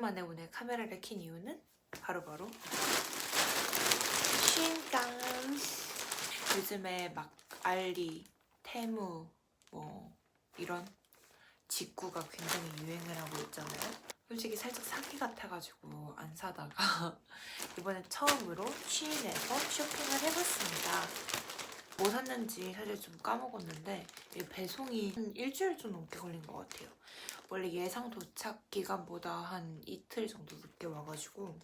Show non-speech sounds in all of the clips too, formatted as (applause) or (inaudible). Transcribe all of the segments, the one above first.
오랜만에 오늘 카메라를 킨 이유는? 바로바로. 쉰감 요즘에 막 알리, 테무 뭐 이런 직구가 굉장히 유행을 하고 있잖아요. 솔직히 살짝 사기 같아가지고 안 사다가 (laughs) 이번에 처음으로 쉬인에서 쇼핑을 해봤습니다. 뭐 샀는지 사실 좀 까먹었는데 이 배송이 한 일주일 좀 넘게 걸린 것 같아요 원래 예상 도착 기간보다 한 이틀 정도 늦게 와가지고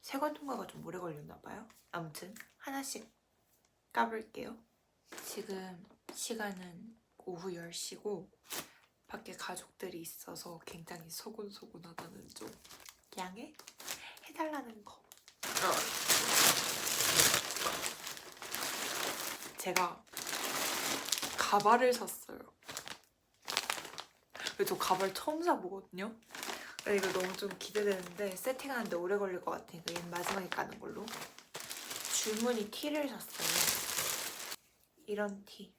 세관 통과가 좀 오래 걸렸나 봐요. 아무튼 하나씩 까볼게요. 지금 시간은 오후 10시고 밖에 가족들이 있어서 굉장히 소곤소곤하다는 좀 양해 해달라는 거. 어. 제가 가발을 샀어요. 저 가발 처음 사보거든요. 이거 너무 좀 기대되는데 세팅하는데 오래 걸릴 것 같으니까 얘는 마지막에 까는 걸로. 줄무늬 티를 샀어요. 이런 티.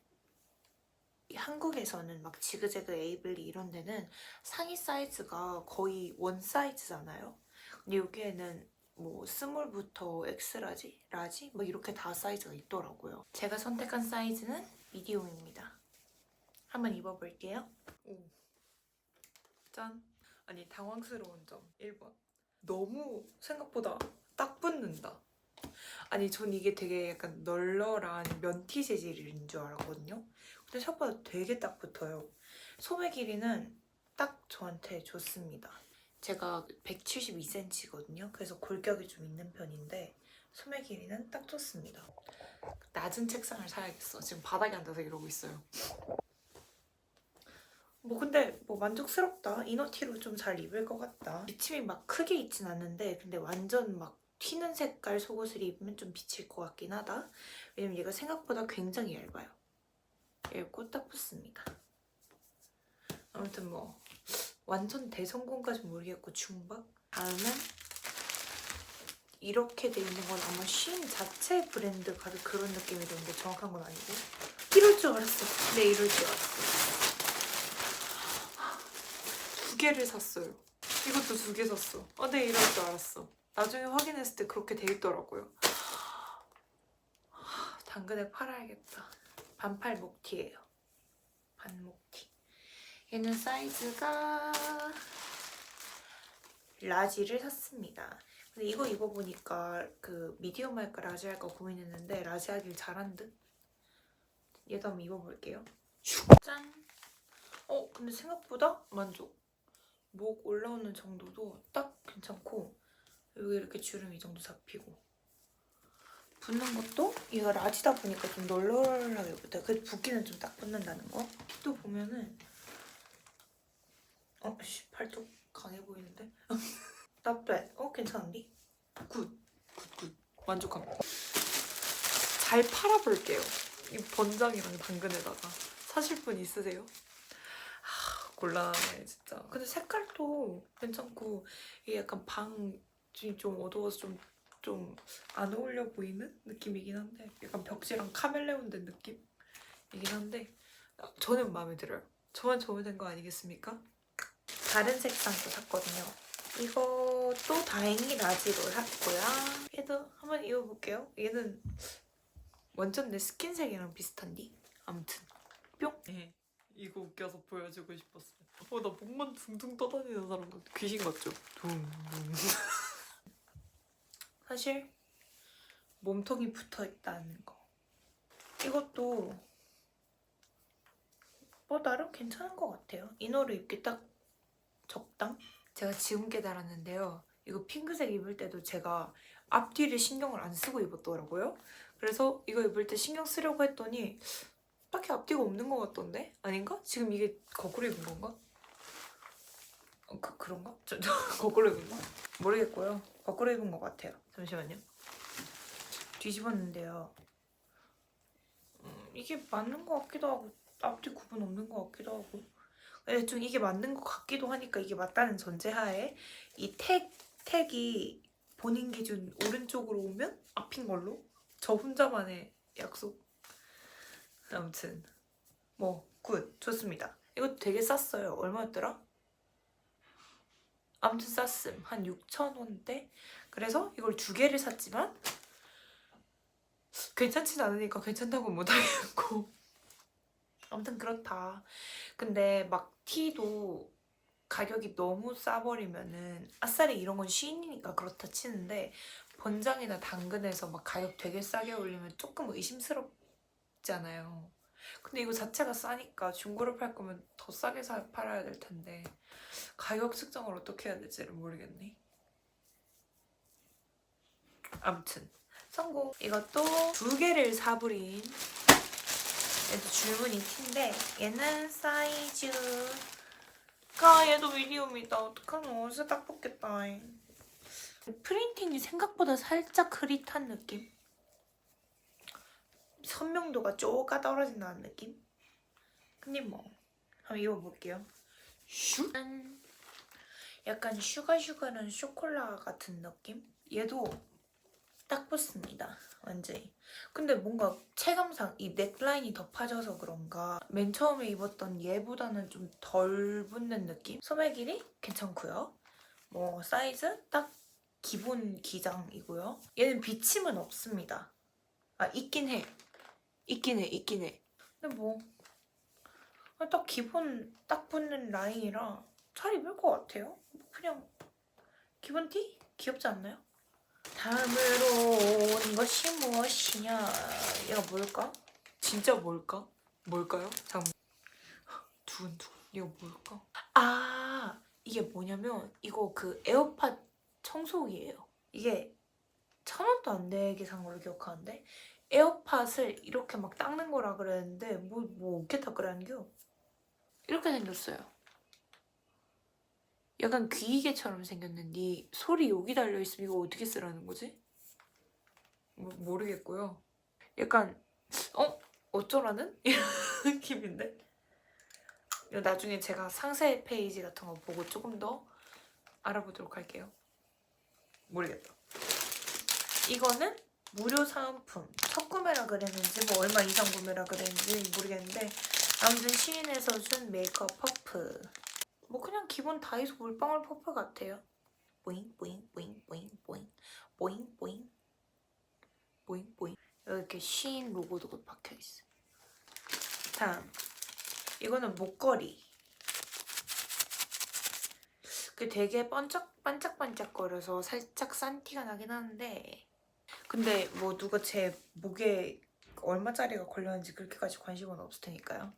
이 한국에서는 막 지그재그 에이블리 이런 데는 상의 사이즈가 거의 원 사이즈잖아요. 근데 여기에는 뭐 스몰부터 엑스라지, 라지 뭐 이렇게 다 사이즈가 있더라고요. 제가 선택한 사이즈는 미디움입니다. 한번 입어볼게요. 오. 짠. 아니 당황스러운 점 1번. 너무 생각보다 딱 붙는다. 아니 전 이게 되게 약간 널널한 면티 재질인 줄 알았거든요. 근데 생각보다 되게 딱 붙어요. 소매 길이는 딱 저한테 좋습니다. 제가 172cm거든요. 그래서 골격이 좀 있는 편인데 소매 길이는 딱 좋습니다. 낮은 책상을 사야겠어. 지금 바닥에 앉아서 이러고 있어요. 뭐 근데 뭐 만족스럽다. 이너티로 좀 잘 입을 것 같다. 비침이 막 크게 있진 않는데 근데 완전 막 튀는 색깔 속옷을 입으면 좀 비칠 것 같긴 하다. 왜냐면 얘가 생각보다 굉장히 얇아요. 얇고 딱 붙습니다. 아무튼 뭐 완전 대성공까지 모르겠고 중박. 다음은 이렇게 돼 있는 건 아마 쉰 자체 브랜드 가득 그런 느낌이 드는데 정확한 건 아니고 이럴 줄 알았어. 네 이럴 줄 알았어. 두 개를 샀어요. 이것도 두 개 샀어. 아, 네, 이럴 줄 알았어. 나중에 확인했을 때 그렇게 돼 있더라고요. 하, 당근에 팔아야겠다. 반팔 목티예요. 반목티. 얘는 사이즈가 라지를 샀습니다. 근데 이거 입어보니까 그 미디엄 할까 라지 할까 고민했는데 라지 하길 잘한 듯? 얘도 한번 입어볼게요. 짠! 어, 근데 생각보다 만족. 목 올라오는 정도도 딱 괜찮고 여기 이렇게 주름 이 정도 잡히고 붙는 것도 얘가 라지다 보니까 좀 널널하게 붙어요. 그 붓기는 좀 딱 붙는다는 거. 또 보면은 어, 씨, 팔뚝 강해 보이는데? (laughs) Not. 어, 괜찮은데? 굿, 굿, 굿. 만족합니다. 잘 팔아볼게요. 이 번장이랑 당근에다가 사실 분 있으세요? 곤란해 진짜. 근데 색깔도 괜찮고 이게 약간 방이 좀 어두워서 좀 좀 안 어울려 보이는 느낌이긴 한데 약간 벽지랑 카멜레온 된 느낌이긴 한데 아, 저는 마음에 들어요. 저만 좋으면 된 거 아니겠습니까? 다른 색상도 샀거든요. 이것도 다행히 라지로 샀고요. 얘도 한번 입어볼게요. 얘는 완전 내 스킨색이랑 비슷한디? 아무튼 뿅! 네. 이거 웃겨서 보여주고 싶었어요. 어, 나 목만 둥둥 떠다니는 사람 같아. 귀신 같죠? 둥둥. (laughs) 사실 몸통이 붙어 있다는 거. 이것도 뭐 나름 괜찮은 것 같아요. 이너를 입기 딱 적당? 제가 지금 깨달았는데요. 이거 핑크색 입을 때도 제가 앞뒤를 신경을 안 쓰고 입었더라고요. 그래서 이거 입을 때 신경 쓰려고 했더니 딱히 앞뒤가 없는 것 같던데? 아닌가? 지금 이게 거꾸로 입은 건가? 어, 그, 그런가? 저, 저 (laughs) 거꾸로 입은 거? 모르겠고요. 거꾸로 입은 것 같아요. 잠시만요. 뒤집었는데요. 음, 이게 맞는 것 같기도 하고 앞뒤 구분 없는 것 같기도 하고 좀 이게 맞는 것 같기도 하니까 이게 맞다는 전제하에 이 택, 택이 본인 기준 오른쪽으로 오면 앞인 걸로 저 혼자만의 약속 아무튼 뭐 굿 좋습니다. 이거 되게 쌌어요. 얼마였더라? 아무튼 쌌음. 한 6,000원대? 그래서 이걸 두 개를 샀지만 괜찮진 않으니까 괜찮다고 못하겠고 아무튼 그렇다. 근데 막 티도 가격이 너무 싸버리면은 아싸리 이런 건 시인이니까 그렇다 치는데 본장이나 당근에서 막 가격 되게 싸게 올리면 조금 의심스럽 잖아요. 근데 이거 자체가 싸니까 중고로 팔 거면 더 싸게 사, 팔아야 될 텐데 가격 측정을 어떻게 해야 될지를 모르겠네. 아무튼 성공. 이것도 두 개를 사버린 얘도 줄무늬 티인데 얘는 사이즈 가 얘도 미디움이다. 어떡하노? 진짜 딱 붙겠다. 프린팅이 생각보다 살짝 흐릿한 느낌? 선명도가 쪼가 떨어진다는 느낌? 근데 뭐 한번 입어볼게요. 슈? 짠. 약간 슈가슈가는 쇼콜라 같은 느낌? 얘도 딱 붙습니다. 완전히. 근데 뭔가 체감상 이 넥라인이 더 파져서 그런가 맨 처음에 입었던 얘보다는 좀 덜 붙는 느낌? 소매 길이 괜찮고요. 뭐 사이즈 딱 기본 기장이고요. 얘는 비침은 없습니다. 아 있긴 해. 있긴 해. 있긴 해. 근데 뭐 딱 기본 딱 붙는 라인이라 잘 입을 것 같아요. 그냥 기본 티? 귀엽지 않나요? 다음으로 온 것이 무엇이냐? 얘가 뭘까? 진짜 뭘까? 뭘까요? 잠깐. 두근두근. 이거 뭘까? 아 이게 뭐냐면 이거 그 에어팟 청소기예요. 이게 천 원도 안 되게 산 걸로 기억하는데 에어팟을 이렇게 막 닦는 거라 그랬는데 뭐 뭐 어떻게 닦으라는겨? 이렇게 생겼어요. 약간 귀이개처럼 생겼는데 소리 여기 달려 있으면 이거 어떻게 쓰라는 거지? 모, 모르겠고요. 약간 어 어쩌라는 (laughs) 이런 느낌인데. 나중에 제가 상세 페이지 같은 거 보고 조금 더 알아보도록 할게요. 모르겠다. 이거는 무료 사은품. 첫 구매라 그랬는지 뭐 얼마 이상 구매라 그랬는지 모르겠는데 아무튼 시인에서 준 메이크업 퍼프. 뭐 그냥 기본 다이소 물방울 퍼프 같아요. 보잉 보잉 보잉 보잉 보잉 보잉 보잉 보잉 보잉 이렇게 시인 로고도 박혀 있어. 다음 이거는 목걸이. 그 되게 반짝 반짝반짝거려서 살짝 싼 티가 나긴 하는데 근데 뭐 누가 제 목에 얼마짜리가 걸렸는지 그렇게까지 관심은 없을 테니까요.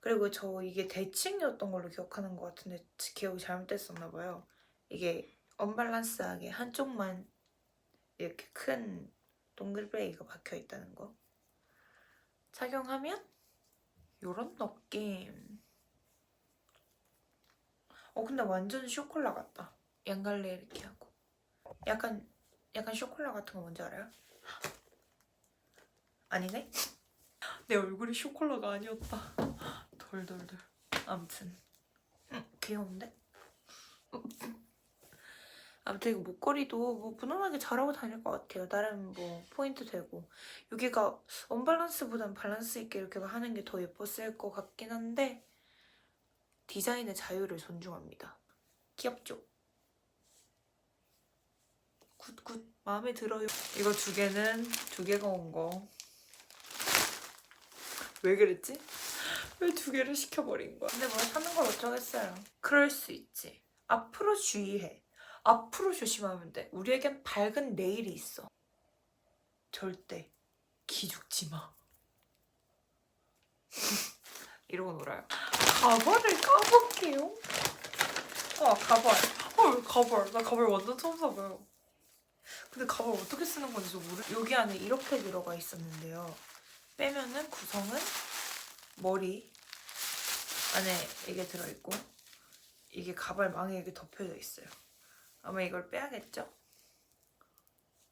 그리고 저 이게 대칭이었던 걸로 기억하는 것 같은데 기억이 잘못됐었나 봐요. 이게 언밸런스하게 한쪽만 이렇게 큰 동글베이가 박혀 있다는 거. 착용하면 요런 느낌. 어 근데 완전 쇼콜라 같다. 양갈래 이렇게 하고. 약간 약간 쇼콜라 같은 거 뭔지 알아요? 아니네? 내 얼굴이 쇼콜라가 아니었다. 덜덜덜. 아무튼. 응, 귀여운데? 아무튼 이거 목걸이도 뭐 무난하게 잘하고 다닐 것 같아요. 나름 뭐 포인트 되고. 여기가 언밸런스보단 밸런스 있게 이렇게 하는 게 더 예뻤을 것 같긴 한데 디자인의 자유를 존중합니다. 귀엽죠? 굿굿 마음에 들어요. 이거 두 개는 두 개가 온 거. 왜 그랬지? 왜 두 개를 시켜버린 거야? 근데 뭐 사는 걸 어쩌겠어요. 그럴 수 있지. 앞으로 주의해. 앞으로 조심하면 돼. 우리에겐 밝은 내일이 있어. 절대 기죽지 마. (laughs) 이러고 놀아요. 가발을 까볼게요. 아 가발. 헐 가발. 나 가발 완전 처음 사봐요. 근데 가발 어떻게 쓰는 건지 저 모르. 여기 안에 이렇게 들어가 있었는데요. 빼면은 구성은 머리 안에 이게 들어있고 이게 가발 망에 이렇게 덮여져 있어요. 아마 이걸 빼야겠죠?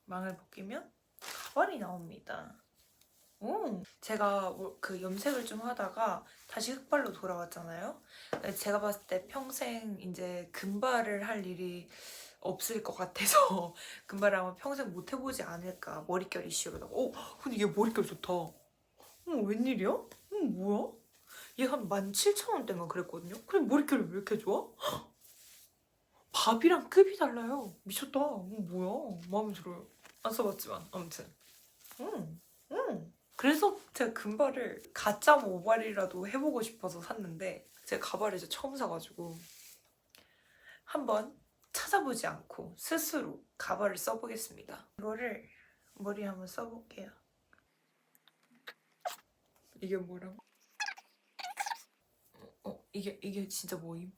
망을 벗기면 가발이 나옵니다. 오, 제가 뭐그 염색을 좀 하다가 다시 흑발로 돌아왔잖아요. 제가 봤을 때 평생 이제 금발을 할 일이 없을 것 같아서 (laughs) 금발을 아마 평생 못 해보지 않을까 머릿결 이슈로다가. 오, 근데 얘 머릿결 좋다. 어, 웬일이야? 어, 뭐야? 얘 한 17,000원대인가 그랬거든요? 근데 머릿결이 왜 이렇게 좋아? (gasps) 밥이랑 급이 달라요. 미쳤다. 음, 뭐야? 마음에 들어요. 안 써봤지만 아무튼. 음, 음. 그래서 제가 금발을 가짜 모발이라도 해보고 싶어서 샀는데 제가 가발을 이제 처음 사가지고 한번 찾아보지 않고 스스로 가발을 써보겠습니다. 이거를 머리에 한번 써볼게요. 이게 뭐라고? 어 이게 이게 진짜 뭐임?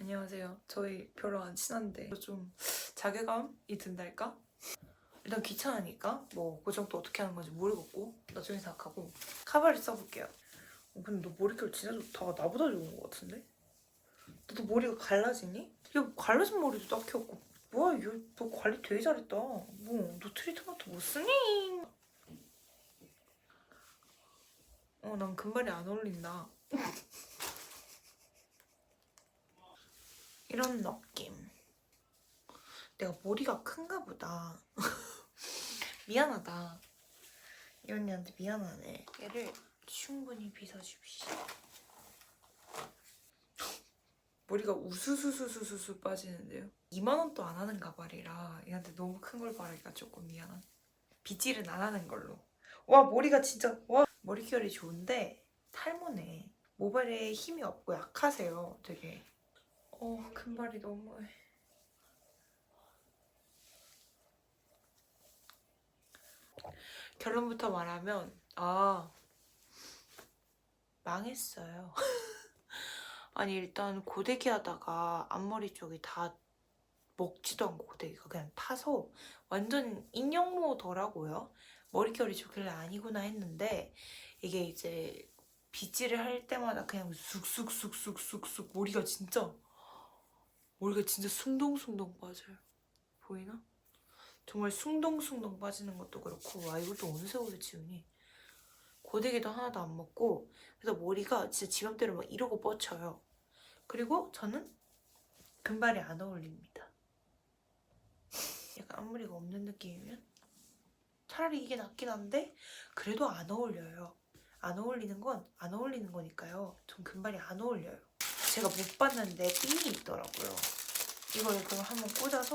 안녕하세요. 저희 별로 안 친한데 좀 자괴감이 든달까? 일단 귀찮으니까 뭐 고정도 어떻게 하는 건지 모르겠고 나중에 생각하고 카바를 써볼게요. 어, 근데 너 머릿결 진짜 좋다. 나보다 좋은 것 같은데? 너도 머리가 갈라지니? 야 갈라진 머리도 딱히 없고 뭐야 이거 너 관리 되게 잘했다. 뭐 너 트리트먼트 못 쓰니? 어 난 금발이 안 어울린다. (laughs) 이런 느낌. 내가 머리가 큰가 보다. (laughs) 미안하다. 이 언니한테 미안하네. 얘를 충분히 빗어줍시다. 머리가 우수수수수수수 빠지는데요. 2만 원도 안 하는 가발이라 얘한테 너무 큰 걸 바르기가 조금 미안한. 빗질은 안 하는 걸로. 와 머리가 진짜 와 머릿결이 좋은데 탈모네. 모발에 힘이 없고 약하세요. 되게. 어 금발이 너무해. 결론부터 말하면 아 망했어요. (laughs) 아니 일단 고데기 하다가 앞머리 쪽이 다 먹지도 않고 고데기가 그냥 타서 완전 인형모더라고요. 머릿결이 좋길래 아니구나 했는데 이게 이제 빗질을 할 때마다 그냥 쑥쑥쑥쑥쑥쑥 머리가 진짜 머리가 진짜 숭덩숭덩 빠져요. 보이나? 정말 숭덩숭덩 빠지는 것도 그렇고 와 이것도 어느 세월에 지우니 고데기도 하나도 안 먹고 그래서 머리가 진짜 지맘대로 막 이러고 뻗쳐요. 그리고 저는 금발이 안 어울립니다. 약간 앞머리가 없는 느낌이면 차라리 이게 낫긴 한데 그래도 안 어울려요. 안 어울리는 건 안 어울리는 거니까요. 전 금발이 안 어울려요. 제가 못 봤는데 핀이 있더라고요. 이걸 그럼 한번 꽂아서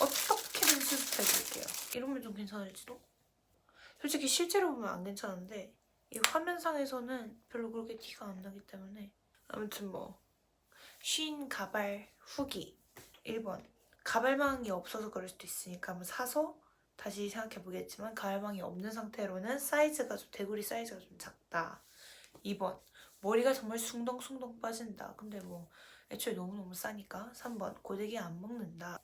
어떻게든 수습해 볼게요. 이러면 좀 괜찮을지도? 솔직히 실제로 보면 안 괜찮은데 이 화면상에서는 별로 그렇게 티가 안 나기 때문에 아무튼 뭐 쉰 가발 후기 1번. 가발망이 없어서 그럴 수도 있으니까 한번 사서 다시 생각해 보겠지만 가발망이 없는 상태로는 사이즈가 좀 대구리 사이즈가 좀 작다. 2번. 머리가 정말 숭덩숭덩 빠진다. 근데 뭐 애초에 너무너무 싸니까 3번. 고데기 안 먹는다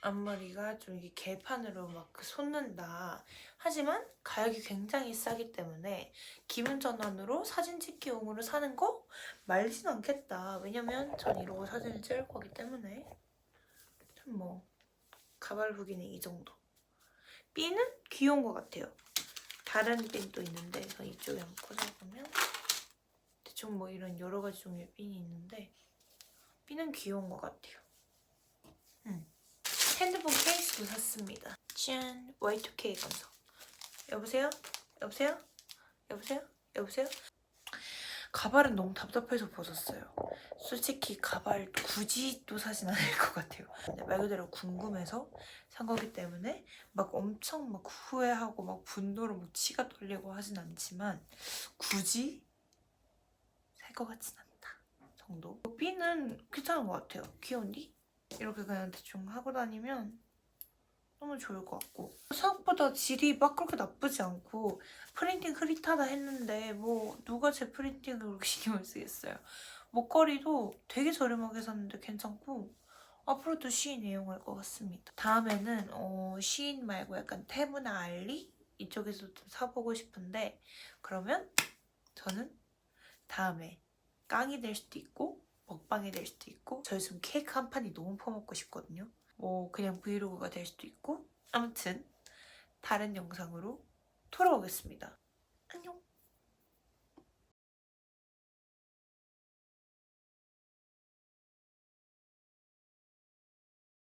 앞머리가 좀 이게 개판으로 막 솟는다. 하지만 가격이 굉장히 싸기 때문에 기분 전환으로 사진 찍기용으로 사는 거 말진 않겠다. 왜냐면 전 이러고 사진을 찍을 거기 때문에 참 뭐 가발 후기는 이 정도. 핀은 귀여운 것 같아요. 다른 핀도 있는데 저 이쪽에 한번 꽂아보면 대충 뭐 이런 여러 가지 종류의 핀이 있는데 핀은 귀여운 것 같아요. 음. 핸드폰 케이스도 샀습니다. 짠! Y2K 감성. 여보세요? 여보세요? 여보세요? 여보세요? 가발은 너무 답답해서 벗었어요. 솔직히 가발 굳이 또 사진 않을 것 같아요. 말 그대로 궁금해서 산 거기 때문에 막 엄청 막 후회하고 막 분노로 막 치가 떨리고 하진 않지만 굳이 살 것 같진 않다 정도. 핀은 괜찮은 것 같아요. 귀여운디? 이렇게 그냥 대충 하고 다니면 너무 좋을 것 같고. 생각보다 질이 막 그렇게 나쁘지 않고 프린팅 흐릿하다 했는데 뭐 누가 제 프린팅을 그렇게 (laughs) 신경을 쓰겠어요? 목걸이도 되게 저렴하게 샀는데 괜찮고 앞으로도 시인 애용할 것 같습니다. 다음에는 어, 시인 말고 약간 테무나 알리? 이쪽에서 좀 사보고 싶은데 그러면 저는 다음에 깡이 될 수도 있고 먹방이 될 수도 있고 저희 지금 케이크 한 판이 너무 퍼먹고 싶거든요. 뭐 그냥 브이로그가 될 수도 있고 아무튼 다른 영상으로 돌아오겠습니다. 안녕